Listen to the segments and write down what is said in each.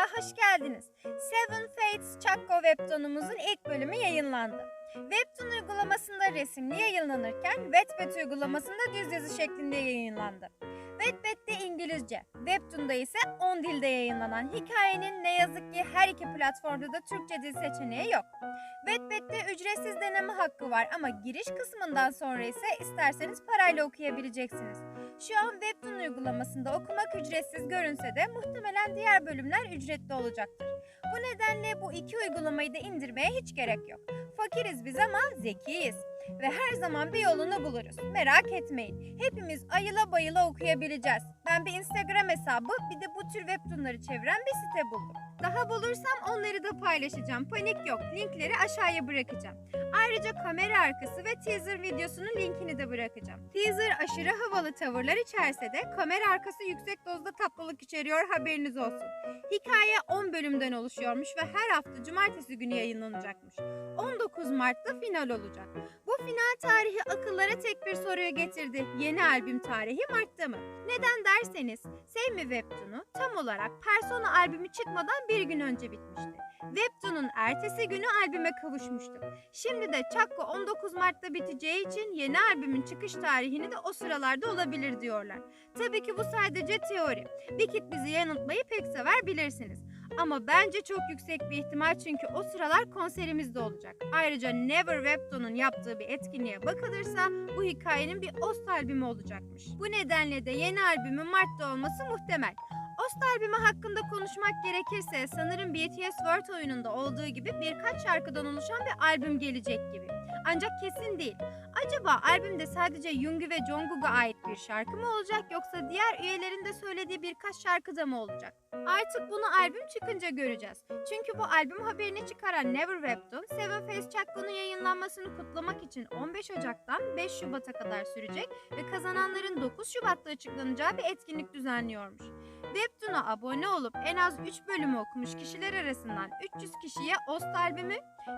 kanalımıza hoş geldiniz. Seven Fates Çakko webtoonumuzun ilk bölümü yayınlandı. Webtoon uygulamasında resimli yayınlanırken Wattpad uygulamasında düz yazı şeklinde yayınlandı. Wattpad'de İngilizce, Webtoon'da ise 10 dilde yayınlanan hikayenin ne yazık ki her iki platformda da Türkçe dil seçeneği yok. Wattpad'de ücretsiz deneme hakkı var ama giriş kısmından sonra ise isterseniz parayla okuyabileceksiniz. Şu an Webtoon uygulamasında okumak ücretsiz görünse de muhtemelen diğer bölümler ücretli olacaktır. Bu nedenle bu iki uygulamayı da indirmeye hiç gerek yok. Fakiriz biz ama zekiyiz. Ve her zaman bir yolunu buluruz. Merak etmeyin. Hepimiz ayıla bayıla okuyabileceğiz. Ben bir Instagram hesabı bir de bu tür webtoonları çeviren bir site buldum. Daha bulursam onları da paylaşacağım. Panik yok. Linkleri aşağıya bırakacağım. Ayrıca kamera arkası ve teaser videosunun linkini de bırakacağım. Teaser aşırı havalı tavırlar içerse de kamera arkası yüksek dozda tatlılık içeriyor haberiniz olsun. Hikaye 10 bölümden oluşuyormuş ve her hafta cumartesi günü yayınlanacakmış. 19 Mart'ta final olacak. Bu final tarihi akıllara tek bir soruyu getirdi. Yeni albüm tarihi Mart'ta mı? Neden derseniz Save Me Webtoon'u tam olarak Persona albümü çıkmadan bir gün önce bitmişti. Webtoon'un ertesi günü albüme kavuşmuştuk. Şimdi de Çakko 19 Mart'ta biteceği için yeni albümün çıkış tarihini de o sıralarda olabilir diyorlar. Tabii ki bu sadece teori. Bikit bizi yanıltmayı pek sever bilirsiniz. Ama bence çok yüksek bir ihtimal çünkü o sıralar konserimizde olacak. Ayrıca Never Webtoon'un yaptığı bir etkinliğe bakılırsa bu hikayenin bir Ost albümü olacakmış. Bu nedenle de yeni albümün Mart'ta olması muhtemel. Ost albümü hakkında konuşmak gerekirse sanırım BTS World oyununda olduğu gibi birkaç şarkıdan oluşan bir albüm gelecek gibi. Ancak kesin değil. Acaba albümde sadece Yoongi ve Jungkook'a ait bir şarkı mı olacak yoksa diğer üyelerin de söylediği birkaç şarkı da mı olacak? Artık bunu albüm çıkınca göreceğiz. Çünkü bu albüm haberini çıkaran Never Webtoon, Seven Face Chakko'nun yayınlanmasını kutlamak için 15 Ocak'tan 5 Şubat'a kadar sürecek ve kazananların 9 Şubat'ta açıklanacağı bir etkinlik düzenliyormuş. Webtoon'a abone olup en az 3 bölümü okumuş kişiler arasından 300 kişiye Ost albümü,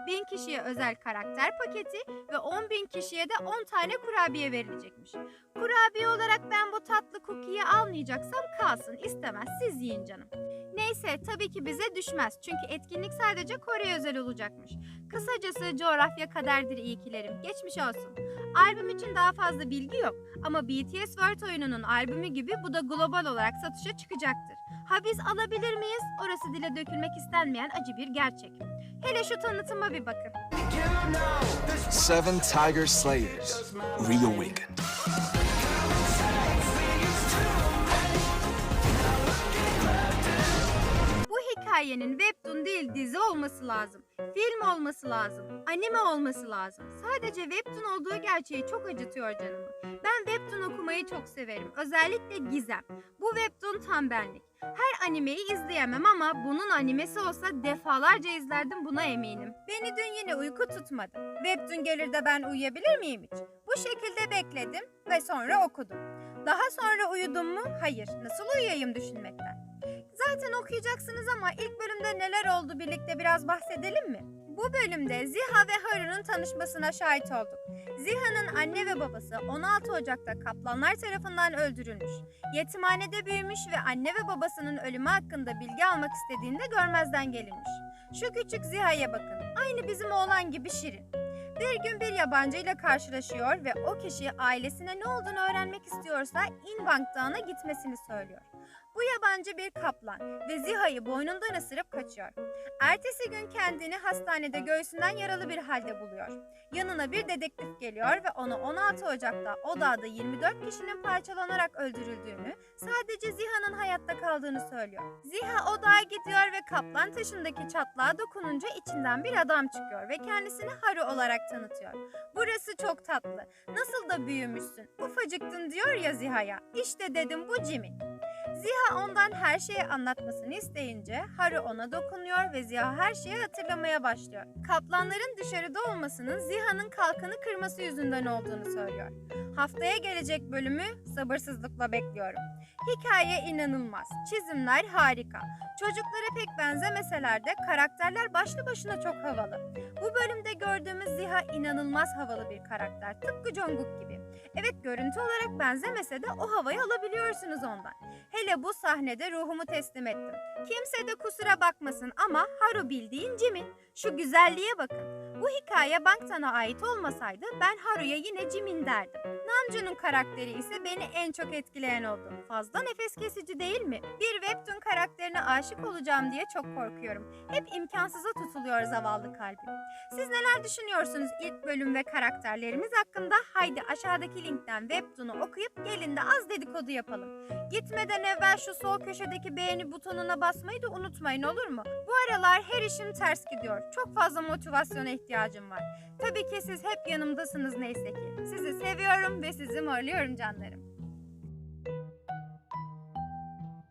1000 kişiye özel karakter paketi ve 10.000 kişiye de 10 tane kurabiye verilecekmiş. Kurabiye olarak ben bu tatlı cookie'yi almayacaksam kalsın istemez siz yiyin canım. Neyse tabii ki bize düşmez çünkü etkinlik sadece Kore özel olacakmış. Kısacası coğrafya kaderdir iyikilerim. Geçmiş olsun. Albüm için daha fazla bilgi yok ama BTS World oyununun albümü gibi bu da global olarak satışa çıkacaktır. Ha biz alabilir miyiz? Orası dile dökülmek istenmeyen acı bir gerçek. Hele şu tanıtıma bir bakın. Seven Tiger Slayers Reawakened. Hikayenin webtoon değil dizi olması lazım. Film olması lazım. Anime olması lazım. Sadece webtoon olduğu gerçeği çok acıtıyor canımı. Ben webtoon okumayı çok severim. Özellikle gizem. Bu webtoon tam benlik. Her animeyi izleyemem ama bunun animesi olsa defalarca izlerdim buna eminim. Beni dün yine uyku tutmadı. Webtoon gelir de ben uyuyabilir miyim hiç? Bu şekilde bekledim ve sonra okudum. Daha sonra uyudum mu? Hayır. Nasıl uyuyayım düşünmekten? Zaten okuyacaksınız ama ilk bölümde neler oldu birlikte biraz bahsedelim mi? Bu bölümde Ziha ve Haru'nun tanışmasına şahit olduk. Ziha'nın anne ve babası 16 Ocak'ta kaplanlar tarafından öldürülmüş. Yetimhanede büyümüş ve anne ve babasının ölümü hakkında bilgi almak istediğinde görmezden gelinmiş. Şu küçük Ziha'ya bakın. Aynı bizim oğlan gibi şirin. Bir gün bir yabancı ile karşılaşıyor ve o kişi ailesine ne olduğunu öğrenmek istiyorsa Inbank Dağı'na gitmesini söylüyor. Bu yabancı bir kaplan ve Ziha'yı boynundan ısırıp kaçıyor. Ertesi gün kendini hastanede göğsünden yaralı bir halde buluyor. Yanına bir dedektif geliyor ve ona 16 Ocak'ta o dağda 24 kişinin parçalanarak öldürüldüğünü, sadece Ziha'nın hayatta kaldığını söylüyor. Ziha o gidiyor ve kaplan taşındaki çatlağa dokununca içinden bir adam çıkıyor ve kendisini Haru olarak tanıtıyor. Burası çok tatlı. Nasıl da büyümüşsün. Ufacıktın diyor ya Ziha'ya. İşte dedim bu Jimin. Ziha ondan her şeyi anlatmasını isteyince Haru ona dokunuyor ve Ziha her şeyi hatırlamaya başlıyor. Kaplanların dışarıda olmasının Ziha'nın kalkanı kırması yüzünden olduğunu söylüyor. Haftaya gelecek bölümü sabırsızlıkla bekliyorum. Hikaye inanılmaz. Çizimler harika. Çocuklara pek benzemeseler de karakterler başlı başına çok havalı. Bu bölümde gördüğümüz Ziha inanılmaz havalı bir karakter. Tıpkı Jungkook gibi. Evet görüntü olarak benzemese de o havayı alabiliyorsunuz ondan. Hele bu sahnede ruhumu teslim ettim. Kimse de kusura bakmasın ama Haru bildiğin Jimin. Şu güzelliğe bakın. Bu hikaye Bangtan'a ait olmasaydı ben Haru'ya yine Jimin derdim. Namjoon'un karakteri ise beni en çok etkileyen oldu. Fazla nefes kesici değil mi? Bir webtoon karakterine aşık olacağım diye çok korkuyorum. Hep imkansıza tutuluyor zavallı kalbim. Siz neler düşünüyorsunuz ilk bölüm ve karakterlerimiz hakkında? Haydi aşağıdaki linkten webtoon'u okuyup gelin de az dedikodu yapalım. Gitmeden evvel şu sol köşedeki beğeni butonuna basmayı da unutmayın olur mu? Bu aralar her işim ters gidiyor. Çok fazla motivasyona ihtiyacım var. Tabii ki siz hep yanımdasınız neyse ki. Sizi seviyorum ve sizi morluyorum canlarım.